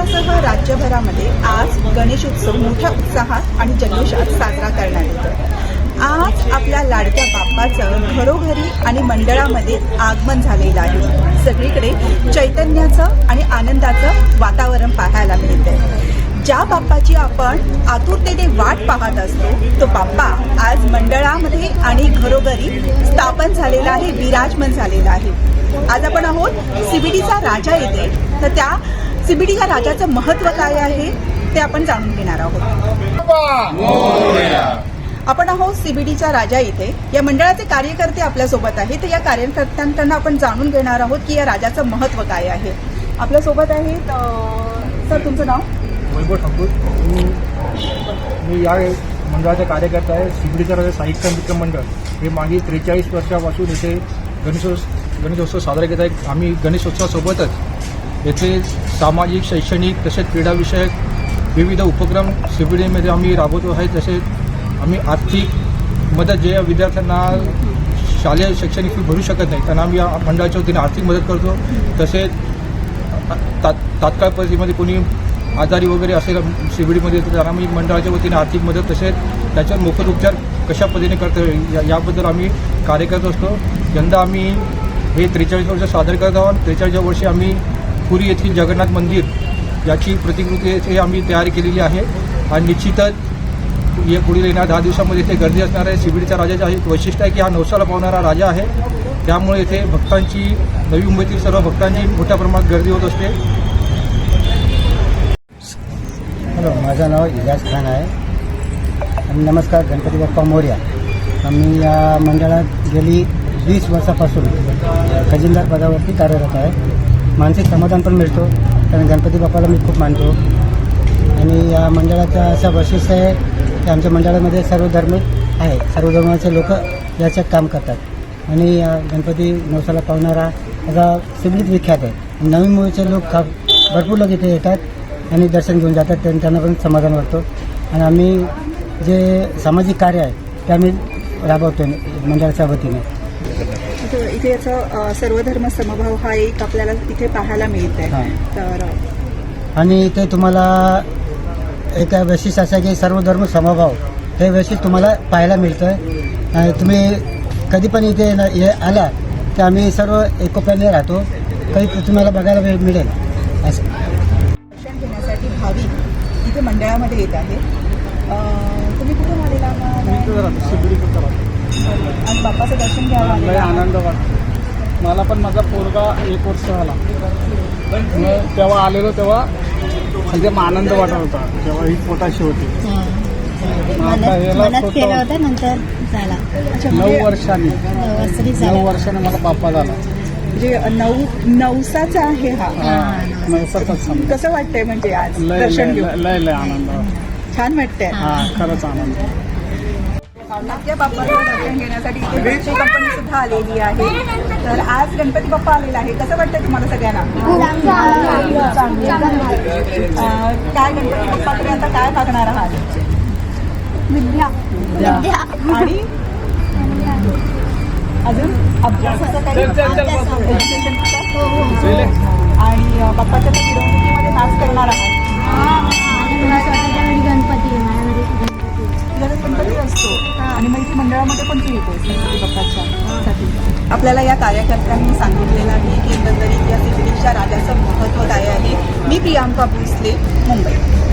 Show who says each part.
Speaker 1: महाराष्ट्रासह राज्यभरामध्ये आज गणेशोत्सव मोठ्या उत्साहात आणि जल्लोषात साजरा करण्यात येतो. आज आपल्या लाडक्या बाप्पाचं घरोघरी आणि मंडळामध्ये आगमन झालेलं आहे. सगळीकडे चैतन्याचं आणि आनंदाचं वातावरण पाहायला मिळते ज्या बाप्पाची आपण आतुरतेने वाट पाहत असतो तो बाप्पा आज मंडळामध्ये आणि घरोघरी स्थापन झालेला आहे विराजमान झालेला आहे. आज आपण आहोत सीबीडीचा राजा येथे तर त्या सीबीडीच्या राजाचं महत्त्व काय आहे ते आपण जाणून घेणार आहोत. आपण आहोत सीबीडीच्या राजा इथे. या मंडळाचे कार्यकर्ते आपल्यासोबत आहेत. तर या कार्यकर्त्यांकडनं आपण जाणून घेणार आहोत की या राजाचं महत्त्व काय आहे. आपल्यासोबत आहेत सर तुमचं नाव?
Speaker 2: वैभव ठाकूर. मी या मंडळाचा कार्यकर्ता आहे. शिगडीचा राजा साहित्य मित्र मंडळ. हे मागील त्रेचाळीस वर्षापासून इथे गणेशोत्सव गणेशोत्सव साजरा करत आहे आम्ही गणेशोत्सवासोबतच येथे सामाजिक शैक्षणिक तसेच क्रीडाविषयक विविध उपक्रम शिबिडीमध्ये आम्ही राबवतो आहे. तसेच आम्ही आर्थिक मदत जे विद्यार्थ्यांना शालेय शैक्षणिक फी भरू शकत नाही त्यांना आम्ही या मंडळाच्या वतीने आर्थिक मदत करतो. तसेच तात तात्काळ परिस्थितीमध्ये कोणी आजारी वगैरे असेल शिबिडीमध्ये तर त्यांना आम्ही मंडळाच्या वतीने आर्थिक मदत तसेच त्याच्यावर मोफत उपचार कशा पद्धतीने करतो या याबद्दल आम्ही कार्य करत असतो. यंदा आम्ही हे त्रेचाळीस वर्ष सादर करत आहोत. त्रेचाळीस वर्षी आम्ही पुरी येथील जगन्नाथ मंदिर याची प्रतिकृती येथे आम्ही तयार केलेली आहे. आणि निश्चितच या पुढील येणार दहा दिवसामध्ये इथे गर्दी असणार आहे. शिबिडीच्या राजाचे एक वैशिष्ट्य आहे की हा नवसाला पावणारा राजा आहे. त्यामुळे इथे भक्तांची नवी मुंबईतील सर्व भक्तांची मोठ्या प्रमाणात गर्दी होत असते.
Speaker 3: हॅलो माझं नाव इजाज खान आहे. आणि नमस्कार गणपती बाप्पा मोर्या. आम्ही या मंडळात गेली वीस वर्षापासून खजिनदार पदावरती कार्यरत आहे. मानसिक समाधान पण मिळतो. कारण गणपती बाप्पाला मी खूप मानतो. आणि या मंडळाचा अशा वैशिष्ट्य आहे की आमच्या मंडळामध्ये सर्व धर्म आहे. सर्व धर्माचे लोक याच्यात काम करतात. आणि या गणपती नवसाला पावणारा असा सिबलीत विख्यात आहे. नवीन मुळीचे लोक का भरपूर लोक इथे येतात आणि दर्शन घेऊन जातात. त्यांना पण समाधान वाटतो. आणि आम्ही जे सामाजिक कार्य आहे ते आम्ही राबवतो मंडळाच्या वतीने.
Speaker 1: इथे याचं सर्वधर्म समभाव हा एक आपल्याला इथे पाहायला मिळत
Speaker 3: हां.
Speaker 1: आहे तर
Speaker 3: आणि ते तुम्हाला एक वैशिष्ट्य असं आहे की सर्व धर्म समभाव हे वैशिष्ट्य तुम्हाला पाहायला मिळतं तुम्ही कधी पण इथे न- हे आला तर आम्ही सर्व एकोप्याने राहतो. काही तुम्हाला बघायला मिळ- मिळेल. असं.
Speaker 1: दर्शन घेण्यासाठी भाविक इथे मंडळामध्ये येत आहे तुम्ही कुठून आलेला आज बाप्पाचं दर्शन आहात.
Speaker 2: आनंद वाटतो. मला पण माझा पोरगा एक वर्ष झाला. तेव्हा आलेलो तेव्हा एकदम आनंद वाटत होता. जेव्हा ही पोटाशी होती.
Speaker 4: केलं नंतर झाला.
Speaker 1: अच्छा,
Speaker 2: नऊ
Speaker 1: म्हणजे
Speaker 2: वर्षांनी.
Speaker 4: नऊ वर्षांनी
Speaker 2: नऊ वर्षाने मला बाप्पा झाला.
Speaker 1: म्हणजे नऊ नवसाचा आहे हा.
Speaker 2: नवसाचाच
Speaker 1: कसं वाटतंय म्हणजे आज दर्शन
Speaker 2: लय लय आनंद.
Speaker 1: छान वाटतंय.
Speaker 2: हा खरंच आनंद.
Speaker 1: आपल्या बाप्पाचं दर्शन घेण्यासाठी इथे कंपनी सुद्धा आलेली आहे. तर आज गणपती बाप्पा आलेला आहे. कसं वाटतंय तुम्हाला सगळ्यांना? अं, काय गणपती बाप्पाकडे आता काय मागणार आहात?
Speaker 4: विद्या.
Speaker 1: आणि? अजून? अभ्यासाचं काही Education चं? आणि मंडळामध्ये पण तू येतोस. बाप्पाच्या आपल्याला या कार्यकर्त्यांनी सांगितलेलं आहे की एकंदरीत या सिद्धीच्या राजाचं महत्त्व काय आहे. मी प्रियांका भोसले मुंबई.